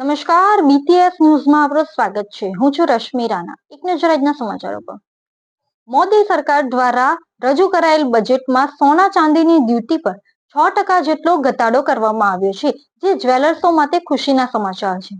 નમસ્કાર બીટીએસ ન્યૂઝમાં આપનું સ્વાગત છે. હું છું રશ્મિ રાણા. એક નજર આજના સમાચારો પર. મોદી સરકાર દ્વારા રજૂ કરાયેલ બજેટમાં સોના ચાંદીની ડ્યુટી પર છ ટકા જેટલો ઘટાડો કરવામાં આવ્યો છે, જે જ્વેલર્સો માટે ખુશીના સમાચાર છે.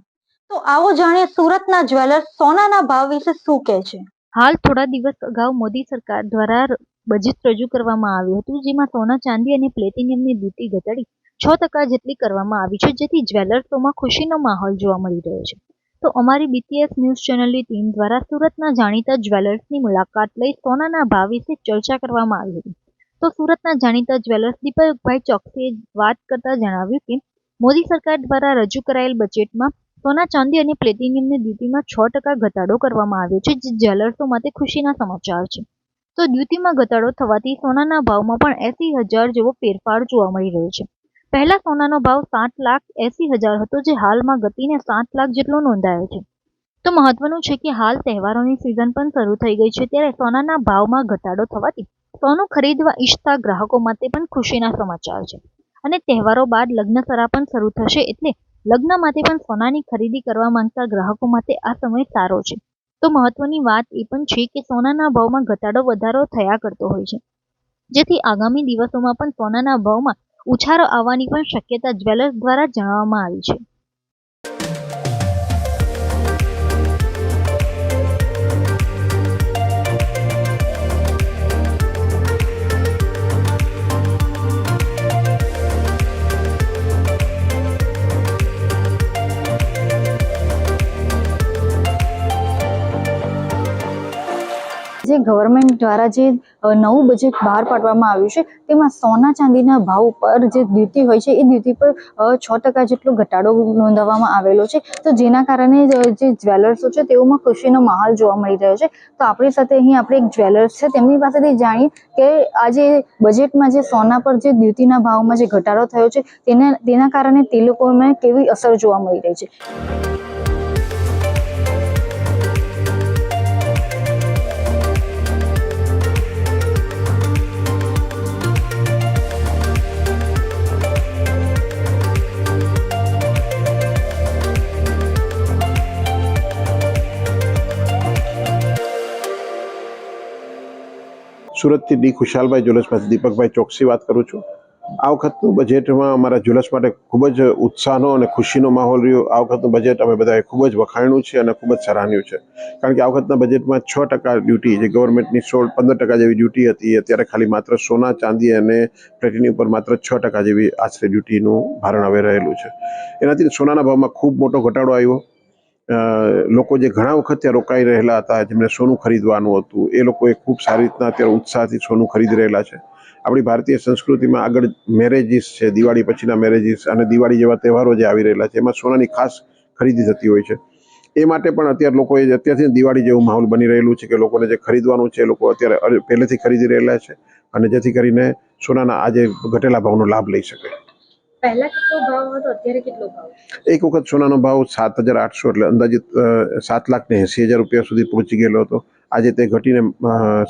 તો આવો જાણીએ સુરતના જ્વેલર્સ સોનાના ભાવ વિશે શું કહે છે? હાલ થોડા દિવસ અગાઉ મોદી સરકાર દ્વારા બજેટ રજૂ કરવામાં આવ્યું હતું, જેમાં સોના ચાંદી અને પ્લેટિનિયમની ડ્યુટી ઘટાડી છ ટકા જેટલી કરવામાં આવી છે, જેથી જ્વેલર્સોમાં ખુશીનો માહોલ જોવા મળી રહ્યો છે. તો અમારી બીટીએસ ન્યૂઝ ચેનલની ટીમ દ્વારા સુરતના જાણીતા જ્વેલર્સની મુલાકાત લઈ સોનાના ભાવ વિશે ચર્ચા કરવામાં આવી હતી. તો સુરતના જાણીતા જ્વેલર્સ દીપકભાઈ ચોકસીએ વાત કરતા જણાવ્યું કે, મોદી સરકાર દ્વારા રજૂ કરાયેલ બજેટમાં સોના ચાંદી અને પ્લેટિનિયમની ડ્યુટીમાં છ ટકા ઘટાડો કરવામાં આવ્યો છે, જે જ્વેલર્સો માટે ખુશીના સમાચાર છે. તો ડ્યુટીમાં ઘટાડો થવાથી સોનાના ભાવમાં પણ એસી હજાર જેવો ફેરફાર જોવા મળી રહ્યો છે. પહેલા સોનાનો ભાવ સાત લાખ એસી હજાર હતો, જે હાલમાં ઘટીને સાત લાખ જેટલો નોંધાયો છે. તો મહત્વનું છે કે હાલ તહેવારોની સિઝન પણ શરૂ થઈ ગઈ છે, ત્યારે સોનાના ભાવમાં ઘટાડો થવાથી સોનું ખરીદવા ઈચ્છતા ગ્રાહકો માટે પણ ખુશીના સમાચાર છે. અને તહેવારો બાદ લગ્નસરા પણ શરૂ થશે એટલે લગ્ન માટે પણ સોનાની ખરીદી કરવા માંગતા ગ્રાહકો માટે આ સમય સારો છે. તો મહત્વની વાત એ પણ છે કે સોનાના ભાવમાં ઘટાડો વધારો થયા કરતો હોય છે. જેથી આગામી દિવસોમાં પણ સોનાના ભાવમાં ઉછાળો આવવાની પણ શક્યતા જ્વેલર્સ દ્વારા જણાવવામાં આવી છે. જે ગવર્મેન્ટ દ્વારા જે નવું બજેટ બહાર પાડવામાં આવ્યું છે, તેમાં સોના ચાંદીના ભાવ પર જે દ્યુતિ હોય છે, એ દ્યુતિ પર છ ટકા જેટલો ઘટાડો નોંધાવવામાં આવેલો છે. તો જેના કારણે જે જ્વેલર્સો છે, તેઓમાં ખુશીનો માહોલ જોવા મળી રહ્યો છે. તો આપણી સાથે અહીં આપણે એક જ્વેલર્સ છે, તેમની પાસેથી જાણીએ કે આજે બજેટમાં જે સોના પર જે દ્યુતિના ભાવમાં જે ઘટાડો થયો છે, તેના તેના કારણે તે લોકોને કેવી અસર જોવા મળી રહી છે. સુરતથી ડી ખુશાલભાઈ જ્વેલર્સમાંથી દીપકભાઈ ચોકસી વાત કરું છું. આ વખતનું બજેટમાં અમારા જ્વેલર્સ માટે ખૂબ જ ઉત્સાહનો અને ખુશીનો માહોલ રહ્યો. આ વખતનું બજેટ અમે બધાએ ખૂબ જ વખાણ્યું છે અને ખૂબ જ સરાહ્યું છે. કારણ કે આ વખતના બજેટમાં છ ટકા ડ્યુટી જે ગવર્મેન્ટની સોળ પંદર ટકા જેવી ડ્યુટી હતી અત્યારે ખાલી માત્ર સોના, ચાંદી અને પ્લેટિની ઉપર માત્ર છ ટકા જેવી આશરે ડ્યુટીનું ભારણ હવે રહેલું છે. એનાથી સોનાના ભાવમાં ખૂબ મોટો ઘટાડો આવ્યો. લોકો જે ઘણા વખત ત્યાં રોકાઈ રહેલા હતા, જેમને સોનું ખરીદવાનું હતું, એ લોકોએ ખૂબ સારી રીતના અત્યારે ઉત્સાહથી સોનું ખરીદી રહેલા છે. આપણી ભારતીય સંસ્કૃતિમાં આગળ મેરેજીસ છે, દિવાળી પછીના મેરેજીસ અને દિવાળી જેવા તહેવારો જે આવી રહેલા છે, એમાં સોનાની ખાસ ખરીદી થતી હોય છે. એ માટે પણ અત્યારે લોકોએ અત્યારથી દિવાળી જેવું માહોલ બની રહેલું છે કે લોકોને જે ખરીદવાનું છે એ લોકો અત્યારે પહેલેથી ખરીદી રહેલા છે અને જેથી કરીને સોનાના આજે ઘટેલા ભાવનો લાભ લઈ શકે. પહેલા કેટલો ભાવ હતો? અત્યારે કેટલો ભાવ એક વખત સોનાનો ભાવ સાત હજાર આઠસો એટલે અંદાજિત સાત લાખ ને એંસી હજાર રૂપિયા સુધી પહોંચી ગયેલો હતો. આજે તે ઘટીને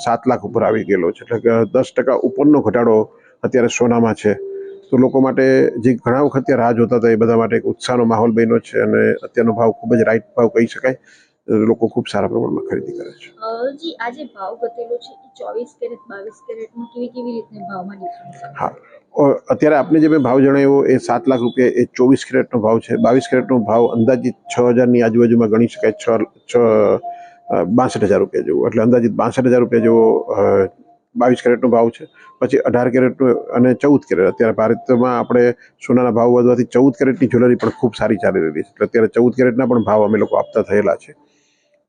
સાત લાખ ઉપર આવી ગયેલો છે. એટલે કે દસ ટકા ઉપરનો ઘટાડો અત્યારે સોનામાં છે. તો લોકો માટે જે ઘણા વખત રાહ જોતા હતા એ બધા માટે એક ઉત્સાહનો માહોલ બન્યો છે અને અત્યારનો ભાવ ખૂબ જ રાઈટ ભાવ કહી શકાય. લોકો ખૂબ સારા પ્રમાણમાં ખરીદી કરે છે. જી આ ભાવ ઘટેલો છે. એ ચોવીસ કેરેટ બાવીસ કેરેટમાં કેવી કેવી રીતે ભાવમાં ડિફરન્સ હા. અત્યારે આપને જે મેં ભાવ જણાવ્યો એ સાત લાખ રૂપિયા એ ચોવીસ કેરેટનો ભાવ છે. બાવીસ કેરેટનો ભાવ અંદાજિત છ હજારની આજુબાજુમાં ગણી શકાય છ છ બાસઠ હજાર રૂપિયા જેવો. એટલે અંદાજિત બાસઠ હજાર રૂપિયા જેવો બાવીસ કેરેટનો ભાવ છે, પછી અઢાર કેરેટનો અને ચૌદ કેરેટ. અત્યારે ભારતમાં આપણે સોનાના ભાવ વધવાથી ચૌદ કેરેટની જ્વેલરી પણ ખૂબ સારી ચાલી રહી છે. અત્યારે ચૌદ કેરેટના પણ ભાવ અમે લોકો આપતા થયેલા છે.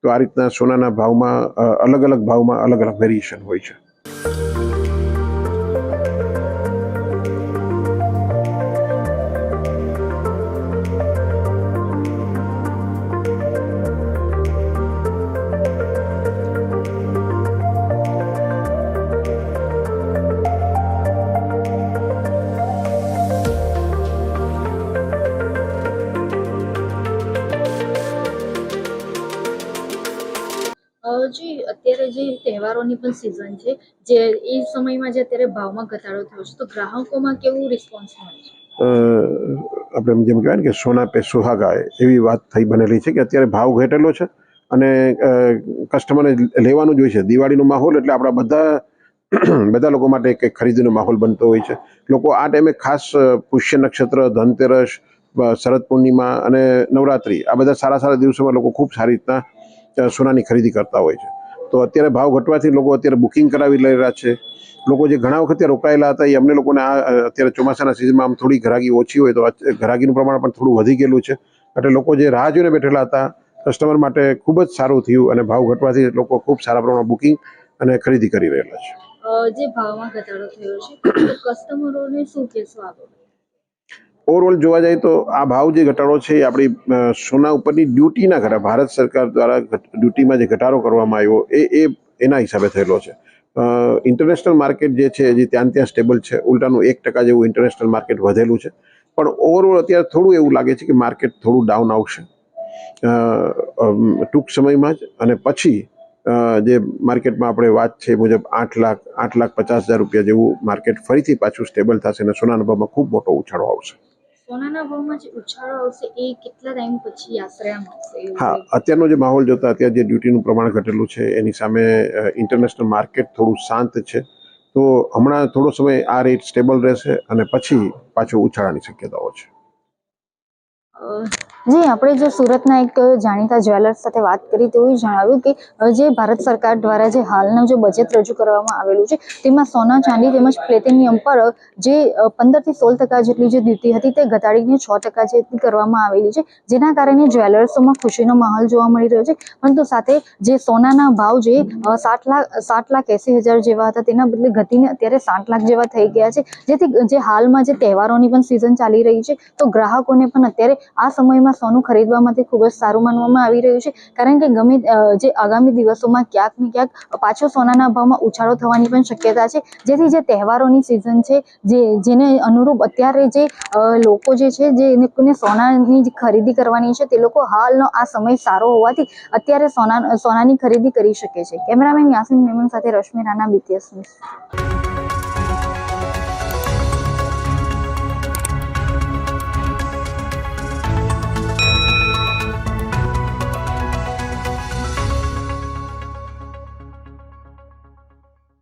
તો આ રીતના સોનાના ભાવમાં અલગ અલગ ભાવમાં અલગ અલગ વેરિએશન હોય છે. જી અત્યારે જે તહેવારોની પણ સિઝન છે, જે એ સમયમાં જે અત્યારે ભાવમાં ઘટાડો થયો છે, તો ગ્રાહકોમાં કેવું રિસ્પોન્સ મળે છે? આપણે જેમ કહેવાય ને કે સોના પે સુહાગા એવી વાત થઈ બનેલી છે કે અત્યારે ભાવ ઘટેલો છે અને કસ્ટમરને લેવાનું જ હોય છે. દિવાળીનો માહોલ એટલે આપણા બધા બધા લોકો માટે એક ખરીદીનો માહોલ બનતો હોય છે. લોકો આ ટાઈમે ખાસ પુષ્ય નક્ષત્ર, ધનતેરસ શરદ પૂર્ણિમા અને નવરાત્રિ આ બધા સારા સારા દિવસોમાં લોકો ખૂબ સારી રીતના સોનાની ખરીદી કરતા હોય છે. તો અત્યારે ભાવ ઘટવાથી લોકો અત્યારે બુકિંગ કરાવી લઈ રહ્યા છે. લોકો જે ઘણા વખતે રોકાયેલા હતા, એ અમને લોકોને આ અત્યારે ચોમાસાના સિઝનમાં આમ થોડી ઘરાગી ઓછી હોય તો ઘરાગીનું પ્રમાણ પણ થોડું વધી ગયેલું છે. એટલે લોકો જે રાહ જોઈને બેઠેલા હતા કસ્ટમર માટે ખૂબ જ સારું થયું અને ભાવ ઘટવાથી લોકો ખૂબ સારા પ્રમાણમાં બુકિંગ અને ખરીદી કરી રહેલા છે. જે ભાવમાં ઘટાડો થયો છે કસ્ટમરોને શું કહેશો ઓવરઓલ જોવા જાય તો આ ભાવ જે ઘટાડો છે એ આપણી સોના ઉપરની ડ્યુટીના ઘટા, ભારત સરકાર દ્વારા ડ્યુટીમાં જે ઘટાડો કરવામાં આવ્યો એ એ એના હિસાબે થયેલો છે. ઇન્ટરનેશનલ માર્કેટ જે છે, જે ત્યાં ત્યાં સ્ટેબલ છે. ઉલટાનું એક ટકા જેવું ઇન્ટરનેશનલ માર્કેટ વધેલું છે. પણ ઓવરઓલ અત્યારે થોડું એવું લાગે છે કે માર્કેટ થોડું ડાઉન આવશે. ટૂંક સમયમાં જ અને પછી જે માર્કેટમાં આપણે વાત છે મુજબ આઠ લાખ આઠ લાખ પચાસ હજાર રૂપિયા જેવું માર્કેટ ફરીથી પાછું સ્ટેબલ થશે અને સોનાના ભાવમાં ખૂબ મોટો ઉછાળો આવશે. સોનાના ભાવમાં જે ઉછાળો આવશે એ કેટલા ટાઈમ પછી આશરે આમ હા અત્યારનો જે માહોલ જોતા અત્યારે જે ડ્યુટીનું પ્રમાણ ઘટેલું છે એની સામે ઇન્ટરનેશનલ માર્કેટ થોડું શાંત છે. તો હમણાં થોડો સમય આ રેટ સ્ટેબલ રહેશે અને પછી પાછો ઉછાળાની શક્યતાઓ છે. જી, આપણે જે સુરતના એક જાણીતા જ્વેલર્સ સાથે વાત કરી તેઓએ જણાવ્યું કે જે ભારત સરકાર દ્વારા જે હાલનું જે બજેટ રજૂ કરવામાં આવેલું છે, તેમાં સોના, ચાંદી તેમજ પ્લેટિનિયમ પર જે જે પંદરથી સોળ ટકા જેટલી જે ડ્યુટી હતી તે ઘટાડીને છ ટકા જેટલી કરવામાં આવેલી છે. જેના કારણે જ્વેલર્સોમાં ખુશીનો માહોલ જોવા મળી રહ્યો છે. પરંતુ સાથે જે સોનાના ભાવ જે સાત લાખ સાત લાખ એંસી હજાર જેવા હતા, તેના બદલે ઘટીને અત્યારે સાત લાખ જેવા થઈ ગયા છે. જેથી જે હાલમાં જે તહેવારોની પણ સિઝન ચાલી રહી છે, તો ગ્રાહકોને પણ અત્યારે આ સમયમાં સોનું ખરીદવા માટે ખૂબ જ સારું માનવામાં આવી રહ્યું છે. કારણ કે ગમે જે આગામી દિવસોમાં ક્યાંક ને ક્યાંક પાછો સોનાના ભાવમાં ઉછાળો થવાની પણ શક્યતા છે. જેથી જે તહેવારોની સિઝન છે, જે, જેને અનુરૂપ અત્યારે જે લોકો જે છે, જે એને સોનાની ખરીદી કરવાની છે, તે લોકો હાલનો આ સમય સારો હોવાથી અત્યારે સોના, સોનાની ખરીદી કરી શકે છે. કેમેરામેન યાસીન મેમન સાથે રશ્મિ રાણા બીટીએસ ન્યૂઝ